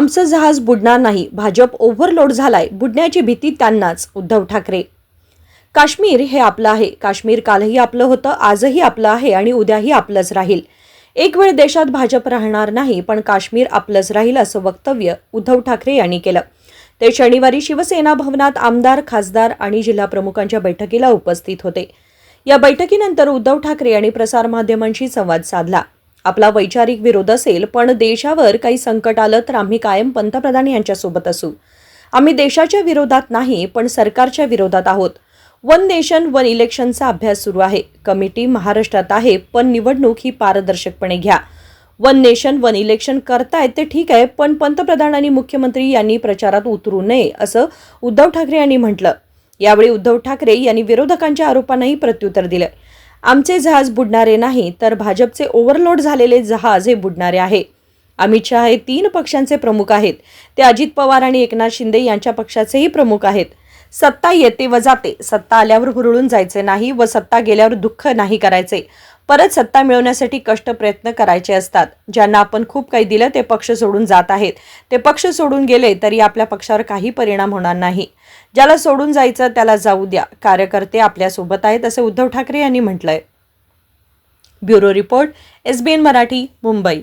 आमचं जहाज बुडणार नाही. भाजप ओव्हरलोड झालाय. बुडण्याची भीती त्यांनाच. उद्धव ठाकरे. काश्मीर हे आपलं आहे. काश्मीर कालही आपलं होतं आजही आपलं आहे आणि उद्याही आपलंच राहील. एक वेळ देशात भाजप राहणार नाही पण काश्मीर आपलंच राहील असं वक्तव्य उद्धव ठाकरे यांनी केलं. ते शनिवारी शिवसेना भवनात आमदार खासदार आणि जिल्हा प्रमुखांच्या बैठकीला उपस्थित होते. या बैठकीनंतर उद्धव ठाकरे यांनी प्रसारमाध्यमांशी संवाद साधला. आपला वैचारिक विरोध असेल पण देशावर काही संकट आलं तर आम्ही कायम पंतप्रधान यांच्यासोबत असू. आम्ही देशाच्या विरोधात नाही पण सरकारच्या विरोधात आहोत. वन नेशन वन इलेक्शनचा अभ्यास सुरू आहे. कमिटी महाराष्ट्रात आहे पण निवडणूक ही पारदर्शकपणे घ्या. वन नेशन वन इलेक्शन करतायत ते ठीक आहे पण पंतप्रधान आणि मुख्यमंत्री यांनी प्रचारात उतरू नये असं उद्धव ठाकरे यांनी म्हटलं. यावेळी उद्धव ठाकरे यांनी विरोधकांच्या आरोपांनाही प्रत्युत्तर दिलं. आमचे जहाज बुडणारे नाही तर भाजपचे ओव्हरलोड झालेले जहाज हे बुडणारे आहे. अमित शहा हे तीन पक्षांचे प्रमुख आहेत. ते अजित पवार आणि एकनाथ शिंदे यांच्या पक्षाचेही प्रमुख आहेत. सत्ता येते व जाते. सत्ता आल्यावर हुरळून जायचे नाही व सत्ता गेल्यावर दुःख नाही करायचे. परत सत्ता मिळवण्यासाठी कष्ट प्रयत्न करायचे असतात. ज्यांना आपण खूप काही दिलं ते पक्ष सोडून जात आहेत. ते पक्ष सोडून गेले तरी आपल्या पक्षावर काही परिणाम होणार नाही. ज्याला सोडून जायचं त्याला जाऊ द्या. कार्यकर्ते आपल्यासोबत आहेत असे उद्धव ठाकरे यांनी म्हटलंय. Bureau report SBN Marathi Mumbai.